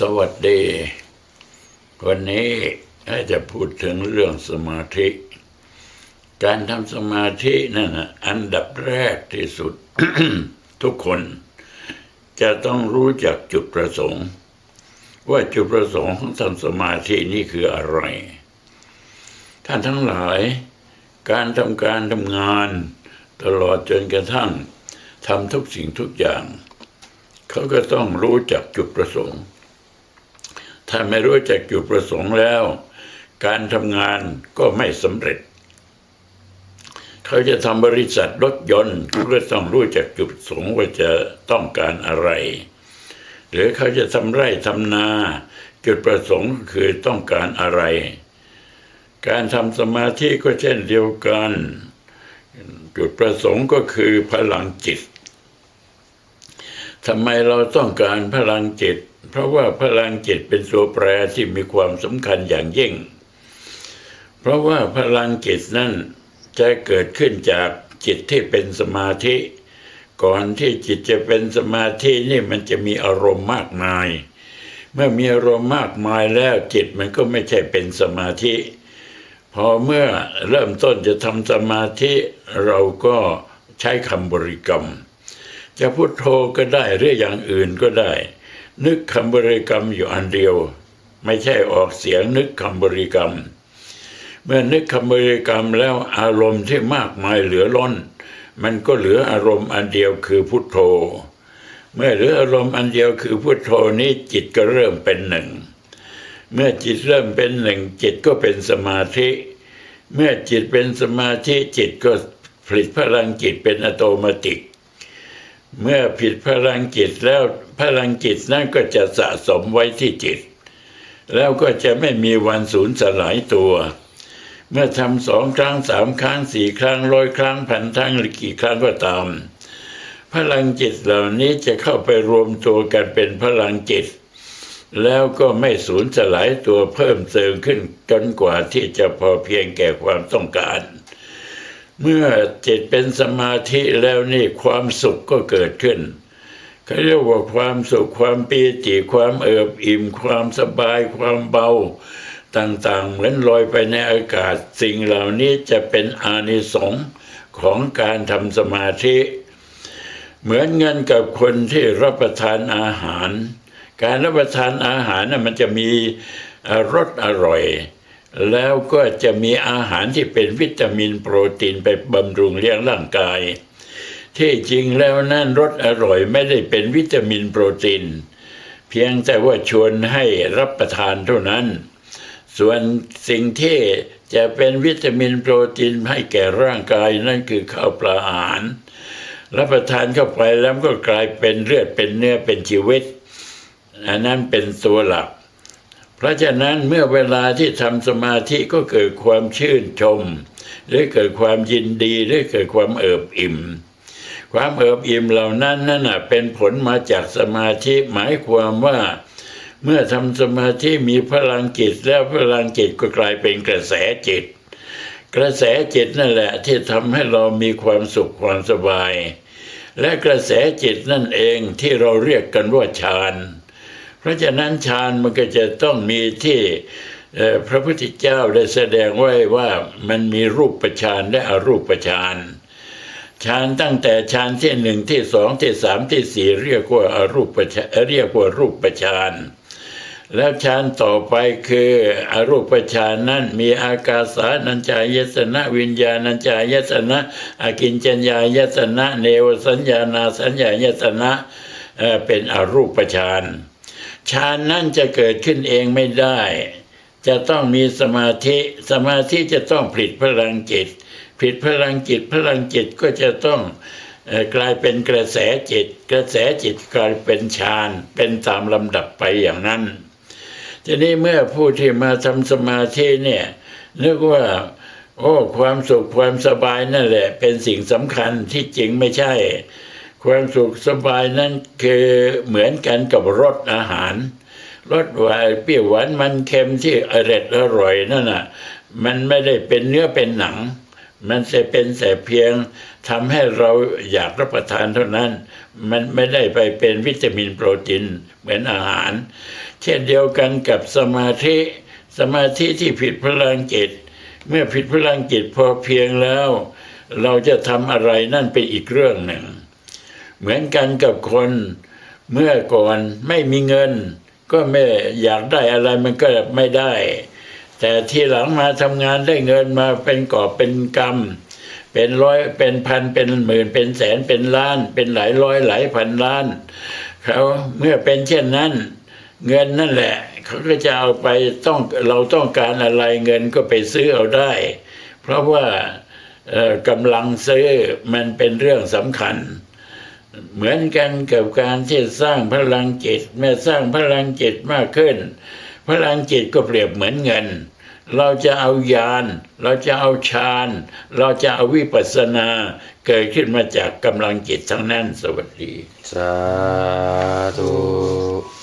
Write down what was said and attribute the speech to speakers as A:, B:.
A: สวัสดี วันนี้จะพูดถึงเรื่องสมาธิ การทำสมาธินั่นนะอันดับแรกที่สุด ทุกคน จะต้องรู้จักจุดประสงค์ ว่าจุดประสงค์ของทำสมาธินี่คืออะไร ท่านทั้งหลาย การทำการทำงาน ตลอดจนกระทั่งทำทุกสิ่งทุกอย่าง เขาก็ต้องรู้จักจุดประสงค์ ถ้าไม่รู้จักจุดประสงค์แล้ว การทำงานก็ไม่สำเร็จ เขาจะทำบริษัทรถยนต์เขาก็ต้องรู้จักจุดประสงค์ว่าจะต้องการอะไร หรือเขาจะทำไร่ทำนา จุดประสงค์คือต้องการอะไร การทำสมาธิก็เช่นเดียวกัน จุดประสงค์ก็คือพลังจิตทำไมเราต้องการพลังจิต เพราะว่าพลังจิตเป็นตัวแปรที่มีความสำคัญอย่างยิ่ง เพราะว่าพลังจิตนั้นจะเกิดขึ้นจากจิตที่เป็นสมาธิ ก่อนที่จิตจะเป็นสมาธินี่มันจะมีอารมณ์มากมาย เมื่อมีอารมณ์มากมายแล้วจิตมันก็ไม่ใช่เป็นสมาธิ พอเมื่อเริ่มต้นจะทำสมาธิเราก็ใช้คำบริกรรม จะพุโทโธก็ได้หรืออย่างอื่นก็ได้ นึกคำบริกรรมอยู่อันเดียว ไม่ใช่ออกเสียงนึกคำบริกรรม เมื่อนึกคำบริกรรมแล้วอารมณ์ที่มากมายเหลือล้น มันก็เหลืออารมณ์อันเดียวคือพุทโธ เมื่อเหลืออารมณ์อันเดียวคือพุทโธนี้จิตก็เริ่มเป็นหนึ่ง เมื่อจิตเริ่มเป็นหนึ่งจิตก็เป็นสมาธิ เมื่อจิตเป็นสมาธิจิตก็ผลิตพลังจิตเป็นอัตโนมัติ เมื่อผิดพลังจิตแล้วพลังจิตนั้นก็จะสะสมไว้ที่จิต แล้วก็จะไม่มีวันสูญสลายตัว เมื่อทำสองครั้งสามครั้งสี่ครั้งร้อยครั้งพันครั้งหรือกี่ครั้งก็ตาม พลังจิตเหล่านี้จะเข้าไปรวมตัวกันเป็นพลังจิต แล้วก็ไม่สูญสลายตัวเพิ่มเติมขึ้นจนกว่าที่จะพอเพียงแก่ความต้องการ เมื่อจิตเป็นสมาธิแล้วนี่ความสุขก็เกิดขึ้นเขาเรียกว่าความสุขความปีติความเอิบอิ่ม ความสบายความเบาต่างๆ เหมือนลอยไปในอากาศ สิ่งเหล่านี้จะเป็นอานิสงส์ของการทำสมาธิ เหมือนเงินกับคนที่รับประทานอาหาร การรับประทานอาหารน่ะมันจะมีรสอร่อย แล้วก็จะมีอาหารที่เป็นวิตามินโปรตีนไปบำรุงเลี้ยงร่างกาย ที่จริงแล้วนั่นรสอร่อยไม่ได้เป็นวิตามินโปรตีน เพียงแต่ว่าชวนให้รับประทานเท่านั้น ส่วนสิ่งที่จะเป็นวิตามินโปรตีนให้แก่ร่างกายนั่นคือข้าวปลาอาหาร รับประทานเข้าไปแล้วก็กลายเป็นเลือดเป็นเนื้อเป็นชีวิต อันนั้นเป็นตัวหลัก เพราะฉะนั้นเมื่อเวลาที่ทำสมาธิก็เกิดความชื่นชม หรือเกิดความยินดีหรือเกิดความเอิบอิ่ม ความเอิบอิ่มเหล่านั้นนั่นน่ะเป็นผลมาจากสมาธิหมายความว่า เมื่อทำสมาธิมีพลังจิตแล้วพลังจิตก็กลายเป็นกระแสจิต กระแสจิตนั่นแหละที่ทำให้เรามีความสุขความสบาย และกระแสจิตนั่นเองที่เราเรียกกันว่าฌาน เพราะฉะนั้นฌานมันก็จะต้องมีที่พระพุทธเจ้าได้แสดงไว้ว่ามันมีรูปฌานและอรูปฌานฌานตั้งแต่ฌานที่หนึ่งที่สองที่สามที่สี่เรียกว่าอรูปฌานเรียกว่ารูปฌานแล้วฌานต่อไปคืออรูปฌานนั้นมีอากาสานัญจายตนะ วิญญาณัญจายตนะอากินจัญญายตนะ เนวสัญญานาสัญญายตนะเป็นอรูปฌาน ฌานนั้นจะเกิดขึ้นเองไม่ได้ จะต้องมีสมาธิสมาธิจะต้องผลิตพลังจิตผลิตพลังจิตพลังจิตก็จะต้องกลายเป็นกระแสจิต กระแสจิตกลายเป็นฌานเป็นตามลำดับไปอย่างนั้น ทีนี้เมื่อผู้ที่มาทำสมาธิเนี่ยนึกว่าโอ้ความสุขความสบายนั่นแหละ เป็นสิ่งสำคัญที่จริงไม่ใช่ ความสุขสบายนั้นคือเหมือนกันกับรสอาหารรสหวานเปรี้ยวหวานมันเค็มที่อร่อยอร่อยนั่นน่ะ มันไม่ได้เป็นเนื้อเป็นหนัง มันจะเป็นแต่เพียงทำให้เราอยากรับประทานเท่านั้น มันไม่ได้ไปเป็นวิตามินโปรตีนเหมือนอาหาร เช่นเดียวกันกับสมาธิสมาธิที่ผิดพลังจิตเมื่อผิดพลังจิตพอเพียงแล้ว เราจะทำอะไรนั่นเป็นอีกเรื่องหนึ่ง เหมือนกันกับคน เมื่อก่อนไม่มีเงิน ก็ไม่อยากได้อะไรมันก็ไม่ได้ แต่ทีหลังมาทำงานได้เงินมาเป็นกอบเป็นกรรมเป็นร้อยเป็นพันเป็นหมื่นเป็นแสนเป็นล้าน เป็นหลายร้อยหลายพันล้านเขาเมื่อเป็นเช่นนั้น เงินนั่นแหละ เขาก็จะเอาไปต้องเราต้องการอะไรเงินก็ไปซื้อเอาได้ เพราะว่ากำลังซื้อมันเป็นเรื่องสำคัญ เหมือนกันกับการที่สร้างพลังจิตเมื่อสร้างพลังจิตมากขึ้น พลังจิตก็เปรียบเหมือนเงิน เราจะเอายาน เราจะเอาฌาน เราจะเอาวิปัสสนา เกิดขึ้นมาจากกำลังจิตทั้งนั้นสวัสดี
B: สาธุ